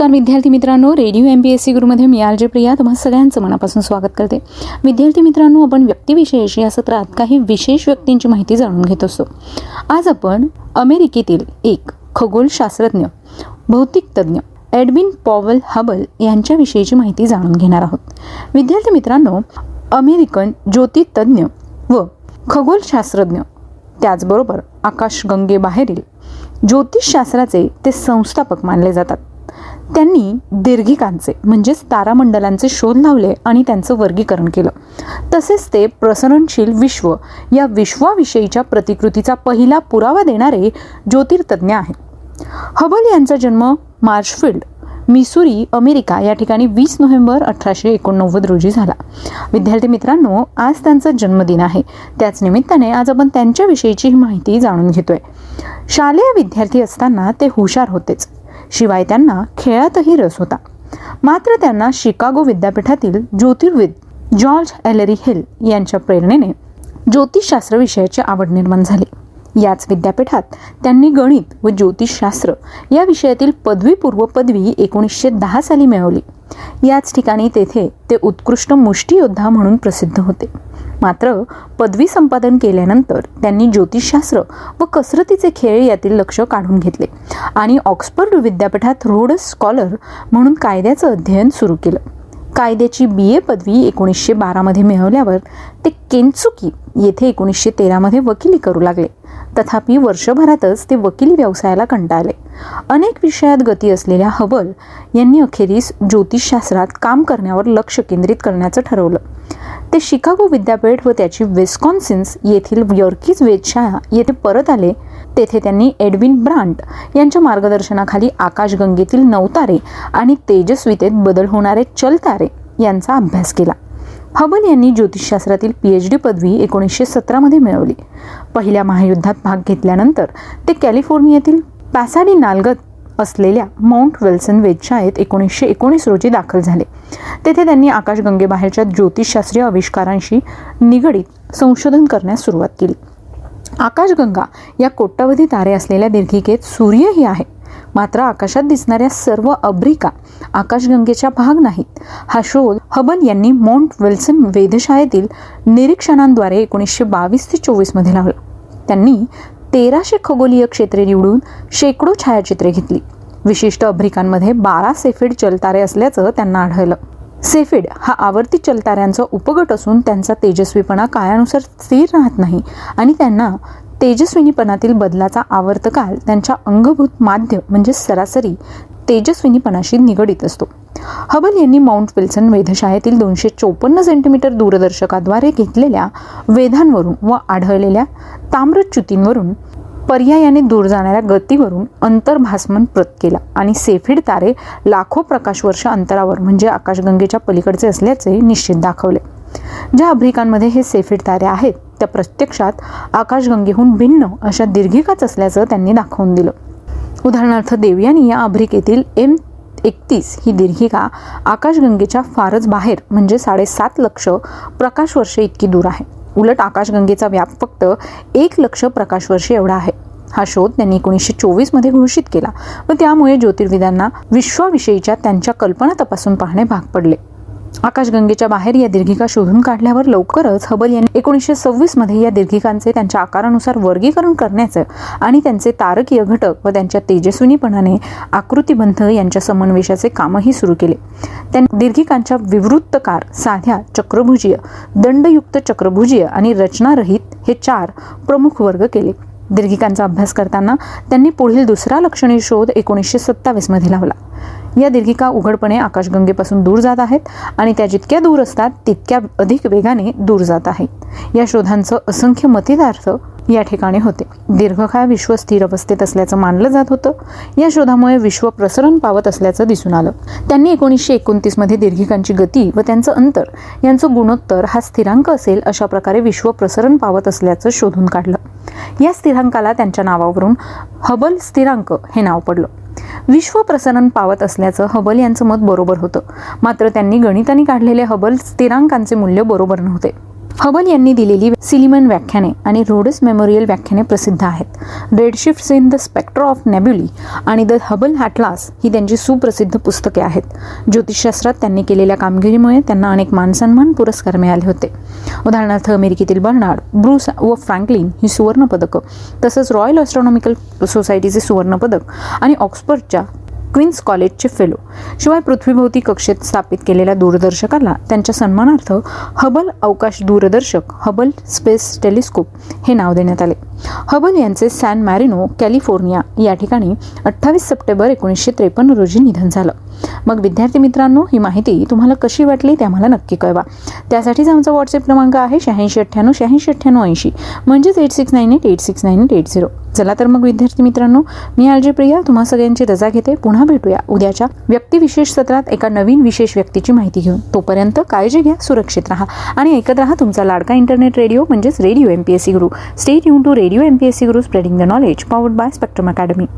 नमस्कार विद्यार्थी मित्रांनो. Radio M P S C गुरुमध्ये मी आर जे प्रिया. तुम्हा सगळ्यांचं मनापासून स्वागत करते. विद्यार्थी मित्रांनो आपण व्यक्तिविशेष या सत्रात काही विशेष व्यक्तींची माहिती जाणून घेत असतो. आज आपण अमेरिकेतील एक खगोलशास्त्रज्ञ भौतिक तज्ज्ञ एडविन पॉवल हबल यांच्याविषयीची माहिती जाणून घेणार आहोत. विद्यार्थी मित्रांनो अमेरिकन ज्योतितज्ञ व खगोलशास्त्रज्ञ त्याचबरोबर आकाशगंगेबाहेरील ज्योतिषशास्त्राचे ते संस्थापक मानले जातात. त्यांनी दीर्घिकांचे म्हणजेच तारामंडलांचे शोध लावले आणि त्यांचं वर्गीकरण केलं. तसेच ते प्रसरणशील विश्व या विश्वाविषयीच्या प्रतिकृतीचा पहिला पुरावा देणारे ज्योतिर्तज्ञ आहेत. हबल यांचा जन्म मार्शफिल्ड मिसुरी अमेरिका या ठिकाणी वीस नोव्हेंबर अठराशे एकोणनव्वद रोजी झाला. विद्यार्थी मित्रांनो आज त्यांचा जन्मदिन आहे. त्याच निमित्ताने आज आपण त्यांच्याविषयीची माहिती जाणून घेतोय. शालेय विद्यार्थी असताना ते हुशार होतेच. शिवाय त्यांना खेळातही रस होता. मात्र त्यांना शिकागो विद्यापीठातील ज्योतिर्विद जॉर्ज एलरी हिल यांच्या प्रेरणेने ज्योतिषशास्त्र विषयाची आवड निर्माण झाली. याच विद्यापीठात त्यांनी गणित व ज्योतिषशास्त्र या विषयातील पदवीपूर्व पदवी एकोणीसशे दहा साली मिळवली. याच ठिकाणी तेथे ते उत्कृष्ट मुष्टियोद्धा म्हणून प्रसिद्ध होते. मात्र पदवी संपादन केल्यानंतर त्यांनी ज्योतिषशास्त्र व कसरतीचे खेळ यातील लक्ष काढून घेतले आणि ऑक्सफर्ड विद्यापीठात रोडस स्कॉलर म्हणून कायद्याचं अध्ययन सुरू केलं. कायद्याची बी. ए. पदवी एकोणीसशे बारामध्ये मिळवल्यावर ते केन्सुकी येथे एकोणीसशे तेरामध्ये वकिली करू लागले. तथापि वर्षभरातच ते वकिली व्यवसायाला कंटाळले. अनेक विषयात गती असलेल्या हबल यांनी अखेरीस ज्योतिषशास्त्रात काम करण्यावर लक्ष केंद्रित करण्याचं ठरवलं. ते शिकागो विद्यापीठ व त्याची वेस्कॉन्सिन्स येथील यॉर्कीज वेधशाळा येथे परत आले. तेथे त्यांनी एडविन ब्रांट यांच्या मार्गदर्शनाखाली आकाशगंगेतील नवतारे आणि तेजस्वितेत बदल होणारे चलतारे यांचा अभ्यास केला. हबल यांनी ज्योतिषशास्त्रातील पी एच डी पदवी एकोणीसशे सतरामध्ये मिळवली. पहिल्या महायुद्धात भाग घेतल्यानंतर ते कॅलिफोर्नियातील पॅसाडी नालगत असलेल्या माउंट विल्सन वेधशाळेत एकोणीसशे एकोणीस रोजी दाखल झाले. तेथे त्यांनी आकाशगंगेबाहेरच्या ज्योतिषशास्त्रीय आविष्कारांशी निगडीत संशोधन करण्यास सुरुवात केली. आकाशगंगा या कोट्यवधी तारे असलेल्या दीर्घिकेत सूर्यही आहे. मात्र आकाशात दिसणाऱ्या सर्व अब्रिका आकाशगंगेच्या भाग नाहीत. हा शोध हबल यांनी माउंट विल्सन वेधशाळेतील निरीक्षणांद्वारे एकोणीसशे बावीस ते चोवीसमध्ये लावला. त्यांनी तेराशे खगोलीय क्षेत्रे निवडून शेकडो छायाचित्रे घेतली. विशिष्ट अब्रिकांमध्ये बारा सेफिड चलतारे असल्याचं त्यांना आढळलं. सेफिड हा आवर्ती चलताऱ्यांचा उपगट असून त्यांचा तेजस्वीपणा काळानुसार स्थिर राहत नाही आणि त्यांना तेजस्विनीपणातील बदलाचा आवर्तकाल त्यांच्या अंगभूत माध्य म्हणजे सरासरी तेजस्विनीपणाशी निगडीत असतो. हबल यांनी माउंट विल्सन वेधशाळेतील दोनशे चोपन्न सेंटीमीटर दूरदर्शकाद्वारे घेतलेल्या वेधांवरून व आढळलेल्या ताम्रच्युतींवरून पर्यायाने दूर जाणाऱ्या गतीवरून अंतर्भासमन प्रत केला आणि सेफिड तारे लाखो प्रकाशवर्ष अंतरावर म्हणजे आकाशगंगेच्या पलीकडचे असल्याचे निश्चित दाखवले. ज्या अभ्रिकांमध्ये हे सेफिड तारे आहेत त्या प्रत्यक्षात आकाशगंगेहून भिन्न अशा दीर्घिकाच असल्याचं त्यांनी दाखवून दिलं. उदाहरणार्थ देवयानी या अभ्रिकेतील एम एकतीस ही दीर्घिका आकाशगंगेच्या फारच बाहेर म्हणजे साडेसात लक्ष प्रकाशवर्षे इतकी दूर आहे. उलट आकाशगंगेचा व्याप फक्त एक लक्ष प्रकाशवर्षे एवढा आहे. हा शोध त्यांनी एकोणीसशे चोवीसमध्ये घोषित केला व त्यामुळे ज्योतिर्विदांना विश्वाविषयीच्या त्यांच्या कल्पना तपासून पाहणे भाग पडले. आकाशगंगेच्या बाहेर या दीर्घिका शोधून काढल्यावर लवकरच हबल यांनी एकोणीसशे सव्वीसमध्ये या दीर्घिकांचे त्यांच्या आकारानुसार वर्गीकरण करण्याचं आणि त्यांचे तारकीय घटक व त्यांच्या तेजस्विनीपणाने आकृतीबंध यांच्या समन्वेषाचे कामही सुरू केले. त्यांनी दीर्घिकांच्या विवृत्तकार साध्या चक्रभुजीय दंडयुक्त चक्रभुजीय आणि रचनारहित हे चार प्रमुख वर्ग केले. दीर्घिकांचा अभ्यास करताना त्यांनी पुढील दुसरा लक्षणीय शोध एकोणीसशे सत्तावीसमध्ये लावला. या दीर्घिका उघडपणे आकाशगंगेपासून दूर जात आहेत आणि त्या जितक्या दूर असतात तितक्या अधिक वेगाने दूर जात आहेत. या शोधांचं असंख्य मतितार्थ या ठिकाणी होते. दीर्घकाळ विश्व स्थिर अवस्थेत असल्याचं मानलं जात होतं. या शोधामुळे विश्व प्रसरण पावत असल्याचं दिसून आलं. त्यांनी एकोणीसशे एकोणतीसमध्ये दीर्घिकांची गती व त्यांचं अंतर यांचं गुणोत्तर हा स्थिरांक असेल अशा प्रकारे विश्व प्रसरण पावत असल्याचं शोधून काढलं. या स्थिरांकाला त्यांच्या नावावरून हबल स्थिरांक हे नाव पडलं. विश्व प्रसरण पावत असल्याचं हबल यांचं मत बरोबर होतं. मात्र त्यांनी गणिताने काढलेले हबल स्थिरांकांचे मूल्य बरोबर नव्हते. हबल यांनी दिलेली सिलिमन व्याख्याने आणि रोडस मेमोरियल व्याख्याने प्रसिद्ध आहेत. Redshifts in the spectra of nebulae आणि द हबल हॅटलास ही त्यांची सुप्रसिद्ध पुस्तके आहेत. ज्योतिषशास्त्रात त्यांनी केलेल्या कामगिरीमुळे त्यांना अनेक मानसन्मान पुरस्कार मिळाले होते. उदाहरणार्थ अमेरिकेतील बर्नार्ड ब्रूस व फ्रँकलिन ही सुवर्णपदकं तसंच रॉयल ऑस्ट्रॉनॉमिकल सोसायटीचे सुवर्णपदक आणि ऑक्सफर्डच्या क्वीन्स कॉलेजचे फेलो शिवाय पृथ्वीभोवती कक्षेत स्थापित केलेल्या दूरदर्शकाला त्यांच्या सन्मानार्थ हबल अवकाश दूरदर्शक हबल स्पेस टेलिस्कोप हे नाव देण्यात आले. हबल यांचे सॅन मॅरिनो कॅलिफोर्निया या ठिकाणी अठ्ठावीस सप्टेंबर एकोणीसशे त्रेपन्न रोजी निधन झालं. मग विद्यार्थी मित्रांनो ही माहिती तुम्हाला कशी वाटली ते आम्हाला नक्की कळवा. त्यासाठीच आमचा व्हॉट्सअप क्रमांक आहे शहाऐंशी अठ्ठ्याण्णव शहाऐंशी अठ्ठ्याण्णव ऐंशी. म्हणजेच eight six nine eight eight six nine eight eight zero चला तर मग विद्यार्थी मित्रांनो मी आलजी प्रिया तुम्हा सगळ्यांची रजा घेते. पुन्हा भेटूया उद्याच्या व्यक्तिविशेष सत्रात एका नवीन विशेष व्यक्तीची माहिती घेऊन. तोपर्यंत काळजी घ्या सुरक्षित राहा आणि ऐकत राहा तुमचा लाडका इंटरनेट रेडिओ म्हणजेच radio M P S C Guru stay you to radio Radio MPSC Guru spreading the knowledge powered by Spectrum Academy.